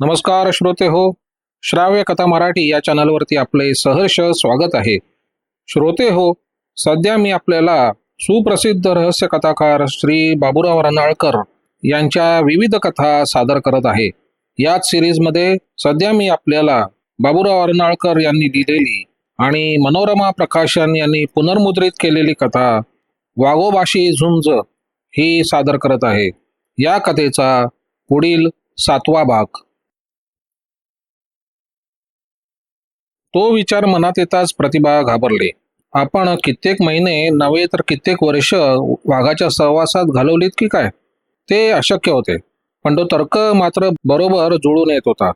नमस्कार श्रोते हो श्राव्य कथा मराठी या चॅनलवरती आपले सहर्ष स्वागत आहे. श्रोते हो सध्या मी आपल्याला सुप्रसिद्ध रहस्य कथाकार श्री बाबूराव रनाळकर यांच्या विविध कथा सादर करत आहे. याच सिरीजमध्ये सध्या मी आपल्याला बाबूराव रनाळकर यांनी लिहिलेली आणि मनोरमा प्रकाशन यांनी पुनर्मुद्रित केलेली कथा वाघोबाशी झुंज ही सादर करत आहे. या कथेचा पुढील सातवा भाग. तो विचार मनात येताच प्रतिभा घाबरले. आपण कित्येक महिने नव्हे तर कित्येक वर्ष वाघाच्या सहवासात घालवलीत की काय? ते अशक्य होते. पण तो तर्क मात्र बरोबर जुळून येत होता.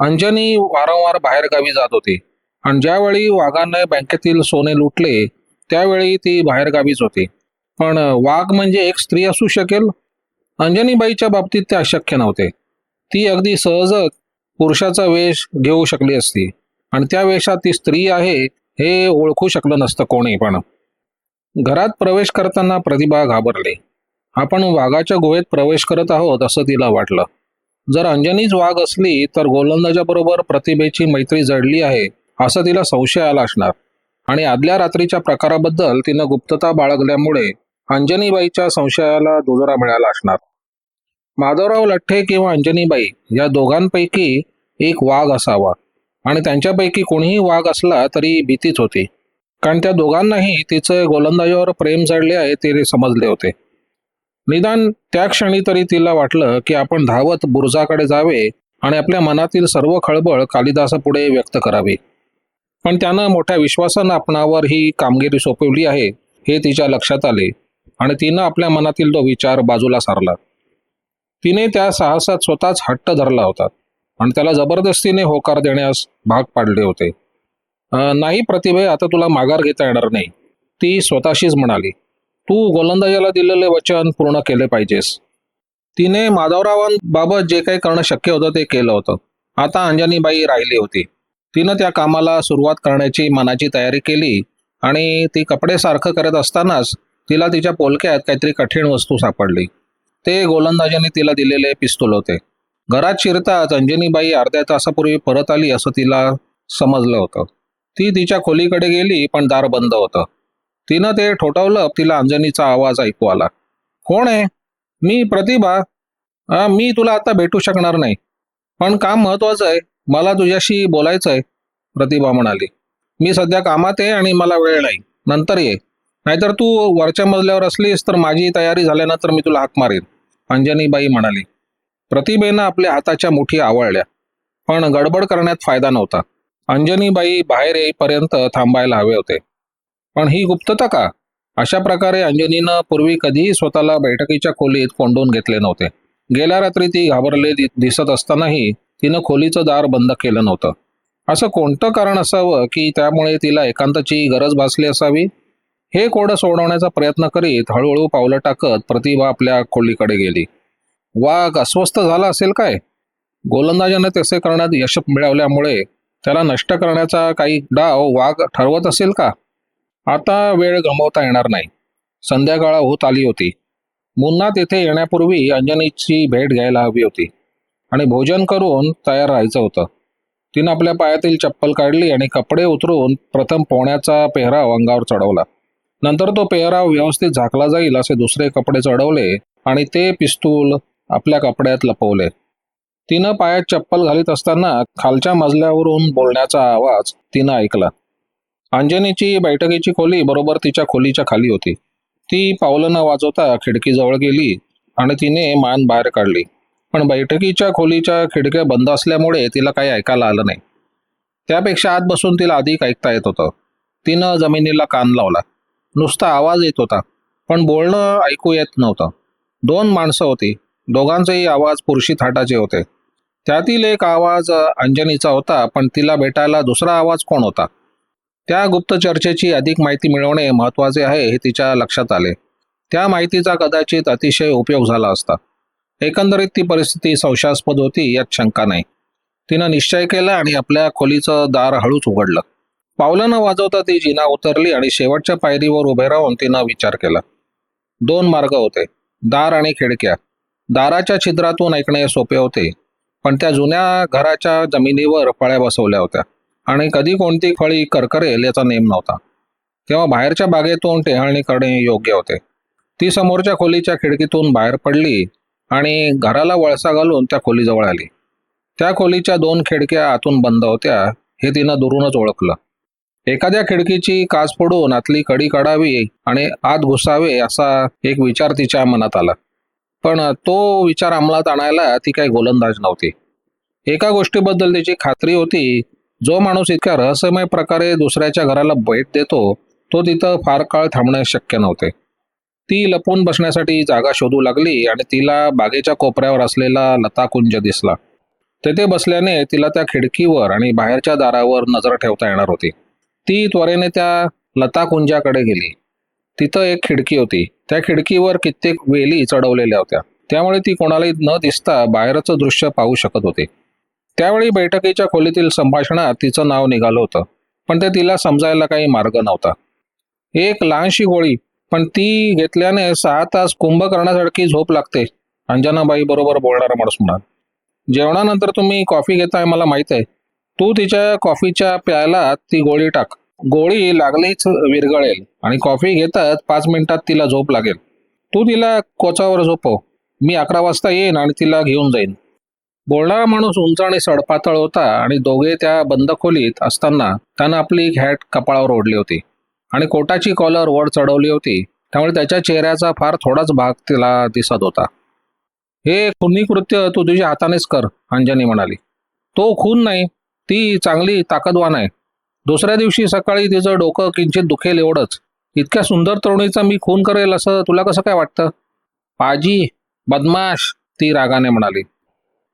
अंजनी वारंवार बाहेरगावी जात होती. आणि ज्यावेळी वाघाने बँकेतील सोने लुटले त्यावेळी ती बाहेरगावीच होती. पण वाघ म्हणजे एक स्त्री असू शकेल? अंजनीबाईच्या बाबतीत ते अशक्य नव्हते. ती अगदी सहजच पुरुषाचा वेश घेऊ शकली असती. आणि त्या ती स्त्री आहे हे ओळखू शकलं नसतं कोणी पण. घरात प्रवेश करताना प्रतिभा घाबरली. आपण वाघाच्या गुहेत प्रवेश करत आहोत असं तिला वाटलं. जर अंजनीच वाघ असली तर गोलंदाजा बरोबर प्रतिभेची मैत्री जडली आहे असं तिला संशय आला असणार. आणि आदल्या रात्रीच्या प्रकाराबद्दल तिनं गुप्तता बाळगल्यामुळे अंजनीबाईच्या संशयाला दुजोरा मिळाला असणार. माधवराव लठ्ठे किंवा अंजनीबाई या दोघांपैकी एक वाघ असावा. आणि त्यांच्यापैकी कोणीही वाघ असला तरी भीतीच होती. कारण त्या दोघांनाही तिचं गोलंदाजावर प्रेम जडले आहे ते समजले होते. निदान त्या क्षणी तरी तिला वाटलं की आपण धावत बुरुजाकडे जावे आणि आपल्या मनातील सर्व खळबळ कालिदासापुढे व्यक्त करावी. पण त्यानं मोठ्या विश्वासानं आपणावर ही कामगिरी सोपवली आहे हे तिच्या लक्षात आले आणि तिनं आपल्या मनातील तो विचार बाजूला सारला. तिने त्या साहसात स्वतःच हट्ट धरला होता. आणि त्याला जबरदस्तीने होकार देण्यास भाग पाडले होते. नाही प्रतिभे आता तुला माघार घेता येणार नाही. ती स्वतःशीच म्हणाली तू गोलंदाजाला दिलेले वचन पूर्ण केले पाहिजेस. तिने माधवरावांबाबत जे काही करणं शक्य होतं ते केलं होतं. आता अंजनीबाई राहिली होती. तिनं त्या कामाला सुरुवात करण्याची मनाची तयारी केली आणि ती कपडे सारखं करत असतानाच तिला तिच्या पोलक्यात काहीतरी कठीण वस्तू सापडली. ते गोलंदाजाने तिला दिलेले पिस्तूल होते. घरात शिरताच अंजनीबाई अर्ध्या तासापूर्वी परत आली असं तिला समजलं होतं. ती तिच्या खोलीकडे गेली पण दार बंद होतं. तिनं ते ठोठावलं तिला अंजनीचा आवाज ऐकू आला. कोण आहे? मी प्रतिभा. मी तुला आता भेटू शकणार नाही. पण काम महत्वाचं आहे. मला तुझ्याशी बोलायचं आहे प्रतिभा म्हणाली. मी सध्या कामात आहे आणि मला वेळ नाही. नंतर ये. नाहीतर तू वरच्या मजल्यावर असलीस तर माझी तयारी झाल्यानंतर मी तुला हाक मारेन अंजनीबाई म्हणाली. प्रतिभेनं आपल्या हाताच्या मुठी आवळल्या. पण गडबड करण्यात फायदा नव्हता. अंजनीबाई बाहेर येईपर्यंत थांबायला हवे होते. पण ही गुप्तता का? अशा प्रकारे अंजनीनं पूर्वी कधीही स्वतःला बैठकीच्या खोलीत कोंडून घेतले नव्हते. गेल्या रात्री ती घाबरले दिसत असतानाही तिनं खोलीचं दार बंद केलं नव्हतं. असं कोणतं कारण असावं की त्यामुळे तिला एकांताची गरज भासली असावी? हे कोडं सोडवण्याचा प्रयत्न करीत हळूहळू पावलं टाकत प्रतिभा आपल्या खोलीकडे गेली. वाघ अस्वस्थ झाला असेल काय? गोलंदाजाने तसे करण्यात यश मिळवल्यामुळे त्याला नष्ट करण्याचा काही डाव वाघ ठरवत असेल का? आता वेळ गमावता येणार नाही. संध्याकाळ होत आली होती. मुन्ना तेथे येण्यापूर्वी अंजनीची भेट घ्यायला हवी होती आणि भोजन करून तयार राहायचं होतं. तिनं आपल्या पायातील चप्पल काढली आणि कपडे उतरून प्रथम पोहण्याचा पेहराव अंगावर चढवला. नंतर तो पेहराव व्यवस्थित झाकला जाईल असे दुसरे कपडे चढवले आणि ते पिस्तूल आपल्या कपड्यात लपवले. तिनं पायात चप्पल घालीत असताना खालच्या मजल्यावरून बोलण्याचा आवाज तिनं ऐकला. अंजनीची बैठकीची खोली बरोबर तिच्या खोलीच्या खाली होती. ती पावलं न वाजवता खिडकीजवळ गेली आणि तिने मान बाहेर काढली. पण बैठकीच्या खोलीच्या खिडक्या बंद असल्यामुळे तिला काही ऐकायला आलं नाही. त्यापेक्षा आत बसून तिला अधिक ऐकता येत होतं. तिनं जमिनीला कान लावला. नुसता आवाज येत होता पण बोलणं ऐकू येत नव्हतं. दोन माणसं होती. दोघांचेही आवाज पुरुषी थाटाचे होते. त्यातील एक आवाज अंजनीचा होता पण तिला भेटायला दुसरा आवाज कोण होता? त्या गुप्त चर्चेची अधिक माहिती मिळवणे महत्त्वाचे आहे हे तिच्या लक्षात आले. त्या माहितीचा कदाचित अतिशय उपयोग झाला असता. एकंदरीत ती परिस्थिती संशयास्पद होती यात शंका नाही. तिनं निश्चय केला आणि आपल्या खोलीचं दार हळूच उघडलं. पावलं न वाजवता ती जिना उतरली आणि शेवटच्या पायरीवर उभे राहून तिनं विचार केला. दोन मार्ग होते दार आणि खिडक्या. दाराच्या छिद्रातून ऐकणे सोपे होते पण त्या जुन्या घराच्या जमिनीवर फळ्या बसवल्या होत्या आणि कधी कोणती फळी करकरेल याचा नेम नव्हता. तेव्हा बाहेरच्या बागेतून टेहाळणी करणे योग्य होते. ती समोरच्या खोलीच्या खिडकीतून बाहेर पडली आणि घराला वळसा घालून त्या खोलीजवळ आली. त्या खोलीच्या दोन खिडक्या आतून बंद होत्या हे तिनं दुरूनच ओळखलं. एखाद्या खिडकीची काच फोडून आतली कडी काढावी आणि आत घुसावे असा एक विचार तिच्या मनात आला. पण तो विचार अंमलात आणायला ती काही गोलंदाज नव्हती. एका गोष्टीबद्दल तिची खात्री होती जो माणूस इतक्या रहस्यमय प्रकारे दुसऱ्याच्या घराला भेट देतो तो तिथं फार काळ थांबणे शक्य नव्हते. ती लपून बसण्यासाठी जागा शोधू लागली आणि तिला बागेच्या कोपऱ्यावर असलेला लताकुंज दिसला. तेथे बसल्याने तिला त्या खिडकीवर आणि बाहेरच्या दारावर नजर ठेवता येणार होती. ती त्वरेने त्या लताकुंजाकडे गेली. तिथं एक खिडकी होती. त्या खिडकीवर कित्येक वेली चढवलेल्या होत्या. त्यामुळे ती कोणालाही न दिसता बाहेरचं दृश्य पाहू शकत होती. त्यावेळी बैठकीच्या खोलीतील संभाषणात तिचं नाव निघालं होतं. पण ते तिला समजायला काही मार्ग नव्हता. एक लहानशी गोळी पण ती घेतल्याने सहा तास कुंभकर्णासारखी झोप लागते. अंजनाबाई बरोबर बोलणारा माणूस म्हणाल जेवणानंतर तुम्ही कॉफी घेताय मला माहीत आहे. तू तिच्या कॉफीच्या प्यायला ती गोळी टाक. गोळी लागलीच विरगळेल आणि कॉफी घेतात पाच मिनिटात तिला झोप लागेल. तू तिला कोचावर झोपव. मी अकरा वाजता येईन आणि तिला घेऊन जाईन. बोलणारा माणूस उंच आणि सडपातळ होता आणि दोघे त्या बंद खोलीत असताना त्यानं आपली घॅट कपाळावर ओढली होती आणि कोटाची कॉलर वर चढवली होती. त्यामुळे त्याच्या चेहऱ्याचा फार थोडाच भाग तिला दिसत होता. हे खुनी कृत्य तू तुझ्या हातानेच कर अंजनी म्हणाली. तो खून नाही. ती चांगली ताकदवान आहे. दुसऱ्या दिवशी सकाळी तिचं डोकं किंचित दुखेल एवढंच. इतक्या सुंदर तरुणीचा मी खून करेल असं तुला कसं काय वाटतं? पाजी बदमाश ती रागाने म्हणाली.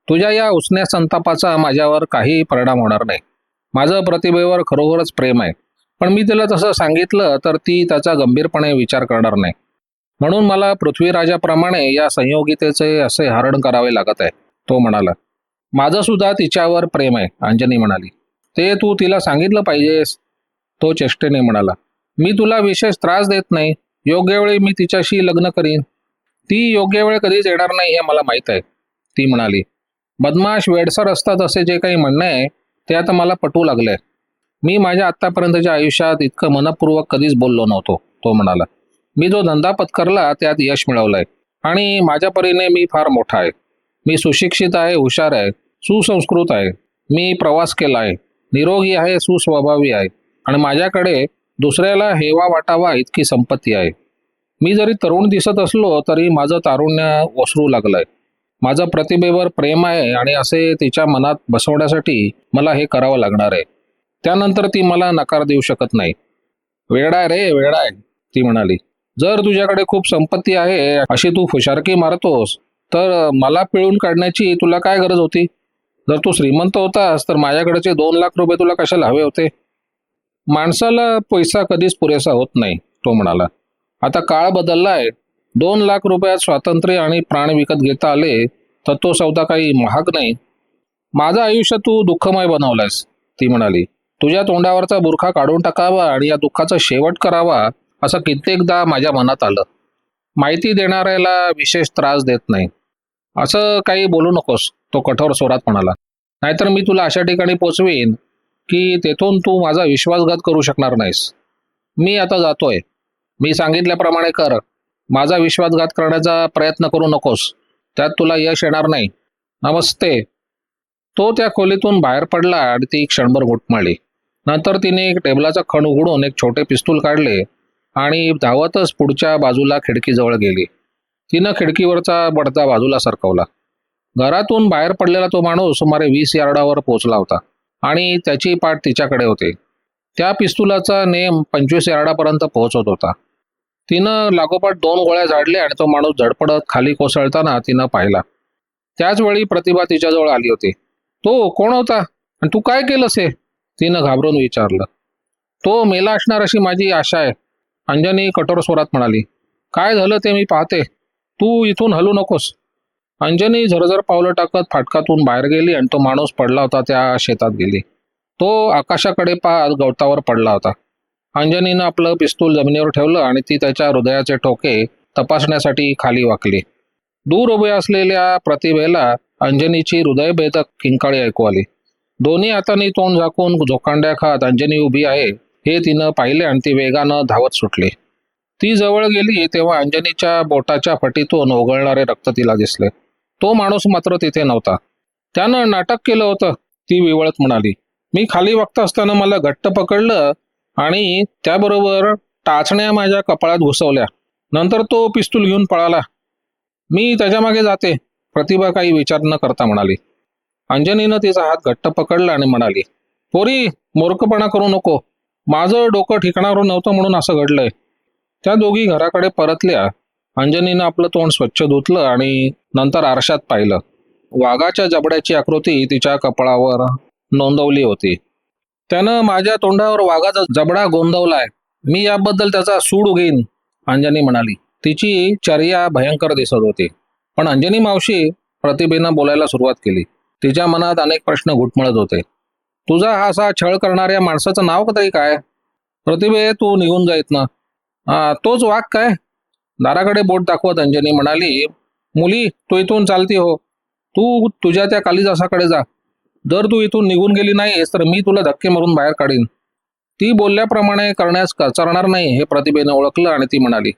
तुझ्या या उसण्या संतापाचा माझ्यावर काही परिणाम होणार नाही. माझं प्रतिभेवर खरोखरच प्रेम आहे. पण मी तिला तसं सांगितलं तर ती त्याचा गंभीरपणे विचार करणार नाही. म्हणून मला पृथ्वीराजाप्रमाणे या संयोगितेचे असे हरण करावे लागत आहे तो म्हणाला. माझं सुद्धा तिच्यावर प्रेम आहे अंजनी म्हणाली. ते तू तिला सांगितलं पाहिजेस. तो चेष्टेने म्हणाला मी तुला विशेष त्रास देत नाही. योग्य वेळी मी तिच्याशी लग्न करीन. ती योग्य वेळ कधीच येणार नाही हे मला माहीत आहे. ती म्हणाली बदमाश वेडसर असतात असे जे काही म्हणणं आहे ते आता मला पटू लागलंय. मी माझ्या आत्तापर्यंतच्या आयुष्यात इतकं मनपूर्वक कधीच बोललो नव्हतो तो म्हणाला. मी जो धंदा पत्करला त्यात यश मिळवलंय. आणि माझ्या परीने मी फार मोठा आहे. मी सुशिक्षित आहे हुशार आहे सुसंस्कृत आहे. मी प्रवास केला आहे. निरोगी आहे सुस्वभावी आहे. आणि माझ्याकडे दुसऱ्याला हेवा वाटावा इतकी संपत्ती आहे. मी जरी तरुण दिसत असलो तरी माझं तारुण्य ओसरू लागलंय. माझं प्रतिभेवर प्रेम आहे आणि असे तिच्या मनात बसवण्यासाठी मला हे करावं लागणार आहे. त्यानंतर ती मला नकार देऊ शकत नाही. वेडाय रे वेडाय ती म्हणाली. जर तुझ्याकडे खूप संपत्ती आहे अशी तू फुशारकी मारतोस तर मला पिळून काढण्याची तुला काय गरज होती? जर तू श्रीमंत होतास तर माझ्याकडचे दोन लाख रुपये तुला कशाला हवे होते? माणसाला पैसा कधीच पुरेसा होत नाही तो म्हणाला. आता काळ बदललाय. दोन लाख रुपयात स्वातंत्र्य आणि प्राण विकत घेता आले तर तो सौदा काही महाग नाही. माझं आयुष्य तू दुःखमय बनवलंयस ती म्हणाली. तुझ्या तोंडावरचा बुरखा काढून टाकावा आणि या दुःखाचा शेवट करावा असं कित्येकदा माझ्या मनात आलं. माहिती देणाऱ्याला विशेष त्रास देत नाही. असं काही बोलू नकोस तो कठोर स्वरात म्हणाला. नाहीतर मी तुला अशा ठिकाणी पोचवीन की तेथून तू माझा विश्वासघात करू शकणार नाहीस. मी आता जातोय. मी सांगितल्याप्रमाणे कर. माझा विश्वासघात करण्याचा प्रयत्न करू नकोस. त्यात तुला यश येणार नाही. नमस्ते. तो त्या खोलीतून बाहेर पडला आणि ती क्षणभर घुटमाळली. नंतर तिने एक टेबलाचा खण उघडून एक छोटे पिस्तूल काढले आणि धावतच पुढच्या बाजूला खिडकीजवळ गेली. तिनं खिडकीवरचा बडता बाजूला सरकवला. घरातून बाहेर पडलेला तो माणूस सुमारे वीस यार्डावर पोहोचला होता आणि त्याची पाठ तिच्याकडे होते. त्या पिस्तुलाचा नेम पंचवीस यार्डापर्यंत पोहोचत होता. तिनं लागोपाठ दोन गोळ्या झाडल्या आणि तो माणूस झडपडत खाली कोसळताना तिनं पाहिला. त्याच वेळी प्रतिभा तिच्याजवळ आली होती. तो कोण होता? आणि तू काय केलंस हे? तिनं घाबरून विचारलं. तो मेला असणार अशी माझी आशा आहे अंजनी कठोर स्वरात म्हणाली. काय झालं ते मी पाहते. तू इथून हलू नकोस. अंजनी झरझर पावलं टाकत फाटकातून बाहेर गेली आणि तो माणूस पडला होता त्या शेतात गेली. तो आकाशाकडे पाहत गवतावर पडला होता. अंजनीनं आपलं पिस्तूल जमिनीवर ठेवलं आणि ती त्याच्या हृदयाचे ठोके तपासण्यासाठी खाली वाकली. दूर उभे असलेल्या प्रतिभेला अंजनीची हृदयभेदक किंकाळी ऐकू आली. दोन्ही हातांनी तोंड झाकून झोकांड्या खात अंजनी उभी आहे हे तिनं पाहिले आणि ती वेगानं धावत सुटली. ती जवळ गेली तेव्हा अंजनीच्या बोटाच्या फटीतून ओघळणारे रक्त तिला दिसले. तो माणूस मात्र तिथे नव्हता. त्यानं नाटक केलं होतं ती विवळत म्हणाली. मी खाली बघता असताना मला घट्ट पकडलं आणि त्याबरोबर टाचण्या माझ्या कपाळात घुसवल्या. नंतर तो पिस्तूल घेऊन पळाला. मी त्याच्यामागे जाते प्रतिभा काही विचार न करता म्हणाली. अंजनीनं तिचा हात घट्ट पकडला आणि म्हणाली पोरी मूर्खपणा करू नको. माझं डोकं ठिकाणावर नव्हतं म्हणून असं घडलंय. त्या दोघी घराकडे परतल्या. अंजनीनं आपलं तोंड स्वच्छ धुतलं आणि नंतर आरशात पाहिलं. वाघाच्या जबड्याची आकृती तिच्या कपाळावर नोंदवली होती. त्यानं माझ्या तोंडावर वाघाचा जबडा गोंदवलाय. मी याबद्दल त्याचा सूड उगीन अंजनी म्हणाली. तिची चर्या भयंकर दिसत होती. पण अंजनी मावशी प्रतिभेनं बोलायला सुरुवात केली. तिच्या मनात अनेक प्रश्न घुटमळत होते. तुझा हा असा छळ करणाऱ्या माणसाचं नाव तरी काय? प्रतिभे तू निघून जाईत ना. तोच वाघ काय? दाराकडे बोट दाखवत अंजनी म्हणाली मुली तू इथून चालती हो. तू तुझ्या त्या कालिदासाकडे जा. जर तू इथून निघून गेली नाहीस तर मी तुला धक्के मारून बाहेर काढीन. ती बोलल्याप्रमाणे करण्यास कचरणार नाही हे प्रतिभेने ओळखलं आणि ती म्हणाली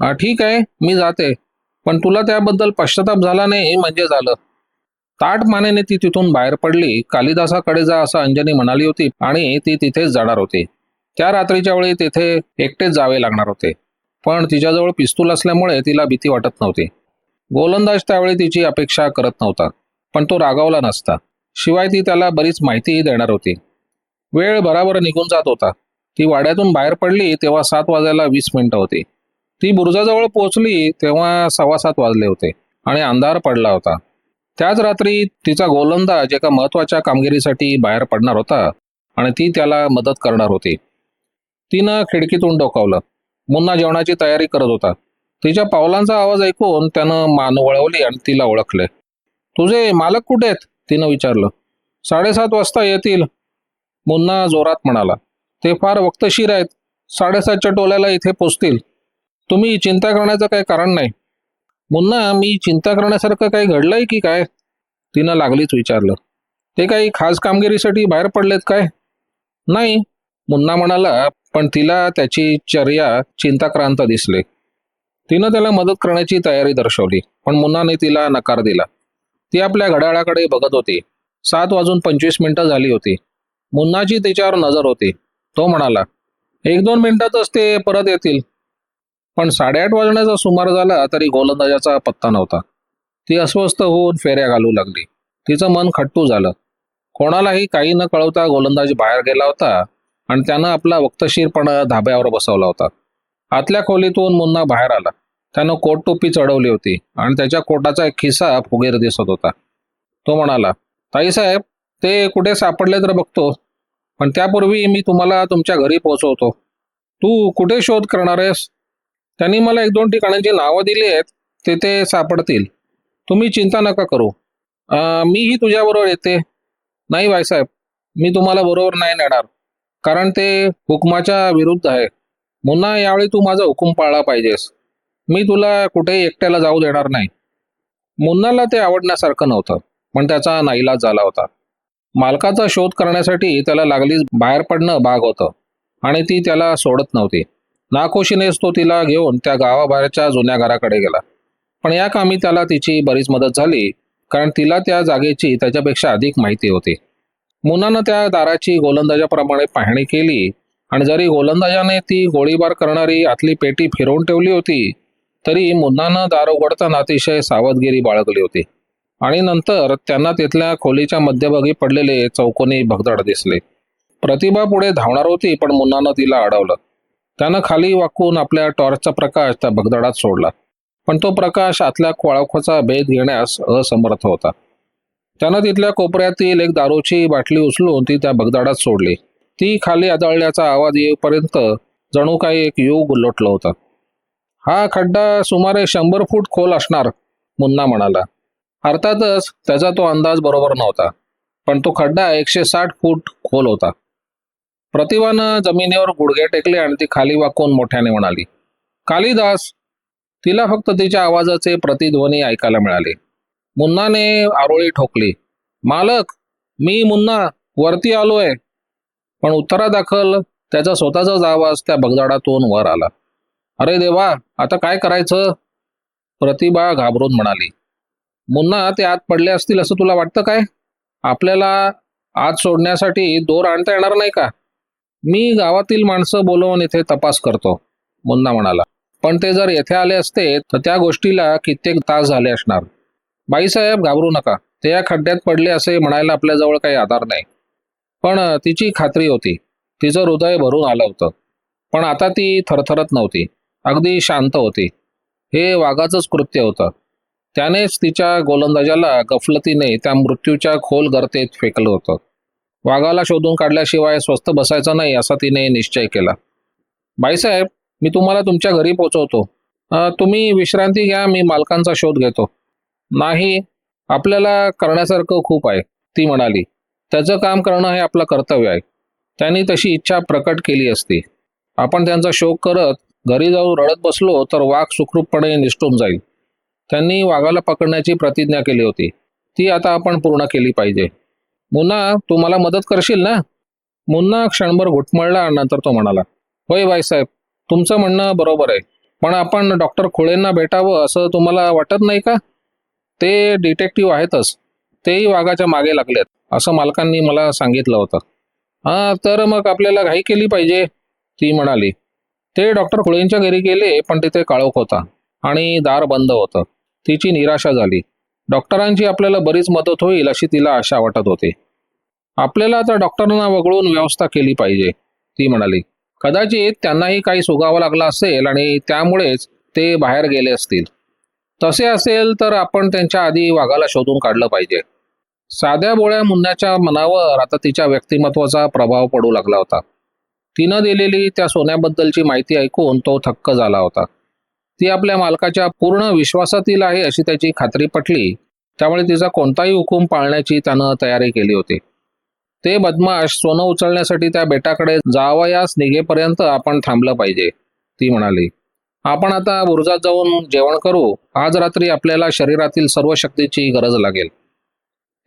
हा ठीक आहे मी जाते. पण तुला त्याबद्दल पश्चाताप झाला नाही म्हणजे झालं. ताट मानेने ती तिथून बाहेर पडली. कालिदासाकडे जा असं अंजनी म्हणाली होती आणि ती तिथेच जाणार होती. त्या रात्रीच्या वेळी तिथे एकटेच जावे लागणार होते. पण तिच्याजवळ पिस्तूल असल्यामुळे तिला भीती वाटत नव्हती. गोलंदाज त्यावेळी तिची अपेक्षा करत नव्हता पण तो रागावला नसता. शिवाय ती त्याला बरीच माहितीही देणार होती. वेळ भराभर निघून जात होता. ती वाड्यातून बाहेर पडली तेव्हा सात वाजायला वीस मिनिटं होती. ती बुरुजाजवळ पोहोचली तेव्हा सव्वा सात वाजले होते आणि अंधार पडला होता. त्याच रात्री तिचा गोलंदाज एका महत्त्वाच्या कामगिरीसाठी बाहेर पडणार होता आणि ती त्याला मदत करणार होती. तिनं खिडकीतून डोकावलं. मुन्ना जेवणाची तयारी करत होता. तिच्या पावलांचा आवाज ऐकून त्यानं मान वळवली आणि तिला ओळखले. तुझे मालक कुठे आहेत? तिनं विचारलं. साडेसात वाजता येतील. मुन्ना जोरात म्हणाला. ते फार वक्तशीर आहेत. साडेसातच्या टोल्याला इथे पोचतील. तुम्ही चिंता करण्याचं काही कारण नाही. मुन्ना मी चिंता करण्यासारखं काही घडलंय की काय? तिनं लागलीच विचारलं. ते काही खास कामगिरीसाठी बाहेर पडलेत काय? नाही मुन्ना म्हणाला पण तिला त्याची चर्या चिंताक्रांत दिसले. तिनं त्याला मदत करण्याची तयारी दर्शवली पण मुन्नाने तिला नकार दिला. ती आपल्या घड्याळाकडे बघत होती. सात वाजून पंचवीस मिनिटं झाली होती. मुन्नाची तिच्यावर नजर होती. तो म्हणाला एक दोन मिनिटातच ते परत येतील. पण साडेआठ वाजण्याचा सुमार झाला तरी गोलंदाजाचा पत्ता नव्हता. ती अस्वस्थ होऊन फेऱ्या घालू लागली. तिचं मन खट्टू झालं. कोणालाही काही न कळवता गोलंदाज बाहेर गेला होता आणि त्यानं आपला वक्तशीरपणा धाब्यावर बसवला होता. आतल्या खोलीतून मुन्ना बाहेर आला. त्यानं कोट टोपी चढवली होती आणि त्याच्या कोटाचा एक खिसा फुगेर दिसत होता. तो म्हणाला ताईसाहेब ते कुठे सापडले तर बघतो. पण त्यापूर्वी मी तुम्हाला तुमच्या घरी पोहोचवतो. तू कुठे शोध करणार आहेस? त्यांनी मला एक दोन ठिकाणांची नावं दिली आहेत ते ते सापडतील. तुम्ही चिंता नका करू. मीही तुझ्याबरोबर येते. नाही बायसाहेब मी तुम्हाला बरोबर नाही नेणार कारण ते हुकमाच्या विरुद्ध आहे. मुन्ना यावेळी तू माझा हुकूम पाळला पाहिजेस. मी तुला कुठेही एकट्याला जाऊ देणार नाही. मुन्नाला ते आवडण्यासारखं नव्हतं पण त्याचा नाईलाज झाला होता. मालकाचा शोध करण्यासाठी त्याला लागलीच बाहेर पडणं भाग होतं आणि ती त्याला सोडत नव्हती. नाखुशीनेच तो तिला घेऊन त्या गावाबाहेरच्या जुन्या घराकडे गेला. पण या कामी त्याला तिची बरीच मदत झाली कारण तिला त्या जागेची त्याच्यापेक्षा अधिक माहिती होती. मुनानं त्या दाराची गोलंदाजाप्रमाणे पाहणी केली आणि जरी गोलंदाजाने ती गोळीबार करणारी आतली पेटी फिरवून ठेवली होती तरी मुन्नानं दार उघडताना अतिशय सावधगिरी बाळगली होती. आणि नंतर त्यांना तिथल्या खोलीच्या मध्यभागी पडलेले चौकोनी भगदड दिसले. प्रतिभा पुढे धावणार होती पण मुन्नानं तिला अडवलं. त्यानं खाली वाकून आपल्या टॉर्चचा प्रकाश त्या भगदडात सोडला. पण तो प्रकाश आतल्या कोळाखोचा भेद घेण्यास असमर्थ होता. त्यानं तिथल्या कोपऱ्यातील एक दारूची बाटली उचलून ती त्या भगदाडात सोडली. ती खाली आदळल्याचा आवाज येईपर्यंत जणू काही एक योग लोटलं होता. हा खड्डा सुमारे शंभर फूट खोल असणार मुन्ना म्हणाला. अर्थातच त्याचा तो अंदाज बरोबर नव्हता पण तो खड्डा एकशे साठ फूट खोल होता. प्रतिभानं जमिनीवर गुडघे टेकले आणि ती खाली वाकून मोठ्याने म्हणाली कालिदास तिला फक्त तिच्या आवाजाचे प्रतिध्वनी ऐकायला मिळाले. मुन्नाने आरोळी ठोकली मालक मी मुन्ना वरती आलोय. पण उत्तरादाखल त्याचा स्वतःचाच आवाज त्या बगदाडातून वर आला. अरे देवा आता काय करायचं? प्रतिभा घाबरून म्हणाली. मुन्ना ते आत पडले असतील असं तुला वाटतं काय? आपल्याला आत सोडण्यासाठी दोर आणता येणार नाही का? मी गावातील माणसं बोलवून इथे तपास करतो मुन्ना म्हणाला. पण ते जर येथे आले असते तर त्या गोष्टीला कित्येक तास झाले असणार. बाईसाहेब घाबरू नका. ते या खड्ड्यात पडले असे म्हणायला आपल्याजवळ काही आधार नाही. पण तिची खात्री होती. तिचं हृदय भरून आलं होतं. पण आता ती थरथरत नव्हती. अगदी शांत होती. हे वाघाचंच कृत्य होतं. त्यानेच तिच्या गोलंदाजाला गफलतीने त्या मृत्यूच्या खोल गर्तेत फेकलं होतं. वाघाला शोधून काढल्याशिवाय स्वस्थ बसायचं नाही असा तिने निश्चय केला. बाईसाहेब मी तुम्हाला तुमच्या घरी पोचवतो. तुम्ही विश्रांती घ्या मी मालकांचा शोध घेतो. नाही आपल्याला करण्यासारखं खूप आहे ती म्हणाली. त्याचं काम करणं हे आपलं कर्तव्य आहे. त्यांनी तशी इच्छा प्रकट केली असती. आपण त्यांचा शोक करत घरी जाऊन रडत बसलो तर वाघ सुखरूपपणे निष्ठून जाईल. त्यांनी वाघाला पकडण्याची प्रतिज्ञा केली होती. ती आता आपण पूर्ण केली पाहिजे. मुन्ना तू मला मदत करशील ना? मुन्ना क्षणभर घुटमळला नंतर तो म्हणाला होय बाईसाहेब तुमचं म्हणणं बरोबर आहे. पण आपण डॉक्टर खोळेंना भेटावं असं तुम्हाला वाटत नाही का? ते डिटेक्टिव्ह आहेतच. तेही वाघाच्या मागे लागलेत. असं मालकांनी मला सांगितलं होतं. हां तर मग आपल्याला घाई केली पाहिजे ती म्हणाली. ते डॉक्टर खुळेंच्या घरी गेले पण तिथे काळोख होता आणि दार बंद होतं. तिची निराशा झाली. डॉक्टरांची आपल्याला बरीच मदत होईल अशी तिला आशा वाटत होती. आपल्याला आता डॉक्टरांना वगळून व्यवस्था केली पाहिजे ती म्हणाली. कदाचित त्यांनाही काही सुगावं लागलं असेल आणि त्यामुळेच ते बाहेर गेले असतील. तसे असेल तर आपण त्यांच्या आधी वाघाला शोधून काढलं पाहिजे. साध्या बोळ्या मुन्याच्या मनावर आता तिच्या व्यक्तिमत्वाचा प्रभाव पडू लागला होता. तिनं दिलेली त्या सोन्याबद्दलची माहिती ऐकून तो थक्क झाला होता. ती आपल्या मालकाच्या पूर्ण विश्वासातील आहे अशी त्याची खात्री पटली. त्यामुळे तिचा कोणताही हुकूम पाळण्याची त्यानं तयारी केली होती. ते बदमाश सोनं उचलण्यासाठी त्या बेटाकडे जावयास निघेपर्यंत आपण थांबलं पाहिजे ती म्हणाली. आपण आता बुरुजात जाऊन जेवण करू. आज रात्री आपल्याला शरीरातील सर्व शक्तीची गरज लागेल.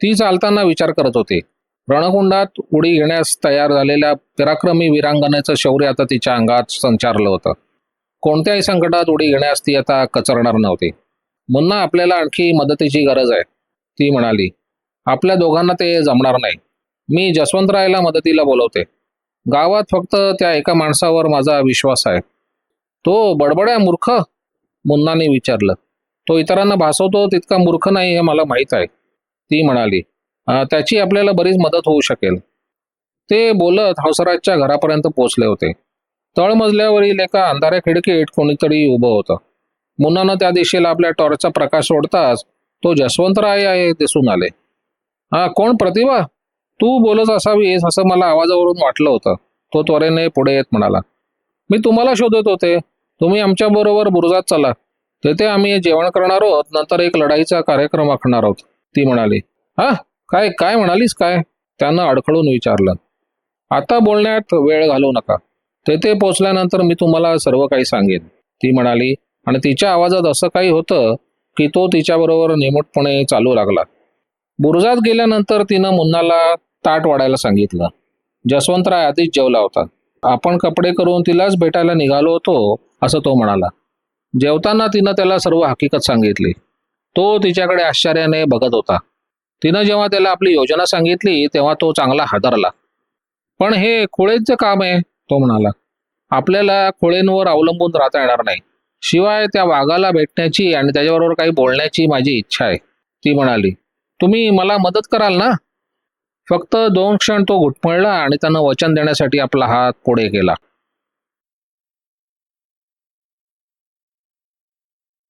ती चालताना विचार करत होती. रणकुंडात उडी घेण्यास तयार झालेल्या पराक्रमी वीरांगनेचं शौर्य आता तिच्या अंगात संचारलं होतं. कोणत्याही संकटात उडी घेण्यास ती आता कचरणार नव्हती. मुन्ना आपल्याला आणखी मदतीची गरज आहे ती म्हणाली. आपल्या दोघांना ते जमणार नाही. मी जसवंतरायला मदतीला बोलवते. गावात फक्त त्या एका माणसावर माझा विश्वास आहे. तो बडबड्या मूर्ख? मुन्नाने विचारलं. तो इतरांना भासवतो तितका मूर्ख नाही हे मला माहीत आहे. ती म्हणाली त्याची आपल्याला बरीच मदत होऊ शकेल. ते बोलत हंसराजच्या घरापर्यंत पोहोचले होते. तळमजल्यावरील एका अंधाऱ्या खिडकीत कोणीतरी उभं होतं. मुन्नानं त्या दिशेला आपल्या टॉर्चचा प्रकाश सोडताच तो जसवंतराय आहे दिसून आले. हा कोण प्रतिभा? तू बोलत असावीस असं मला आवाजावरून वाटलं होतं. तो त्वरेने पुढे येत म्हणाला मी तुम्हाला शोधत होते. तुम्ही आमच्याबरोबर बुरुजात चला. तेथे आम्ही जेवण करणार आहोत नंतर एक लढाईचा कार्यक्रम आखणार आहोत. ती म्हणाली हा काय काय म्हणालीस काय? त्यानं अडखळून विचारलं आता बोलण्यात वेळ घालवू नका. तेथे पोचल्यानंतर मी तुम्हाला सर्व काही सांगेन. ती म्हणाली आणि तिच्या आवाजात असं काही होतं की तो तिच्याबरोबर निमूटपणे चालू लागला. बुरुजात गेल्यानंतर तिनं मुन्नाला ताट वाढायला सांगितलं. जसवंतराय आधीच जेवला होता. आपण कपडे करून तिलाच भेटायला निघालो होतो असं तो म्हणाला. जेवताना तिनं त्याला सर्व हकीकत सांगितली. तो तिच्याकडे आश्चर्याने बघत होता. तिनं जेव्हा त्याला आपली योजना सांगितली तेव्हा तो चांगला हादरला. पण हे खुळेचं काम आहे तो म्हणाला. आपल्याला खोळेंवर अवलंबून राहता येणार नाही. शिवाय त्या वाघाला भेटण्याची आणि त्याच्याबरोबर काही बोलण्याची माझी इच्छा आहे ती म्हणाली. तुम्ही मला मदत कराल ना? फक्त दोन क्षण तो घुटमळला आणि त्यानं वचन देण्यासाठी आपला हात पुढे केला.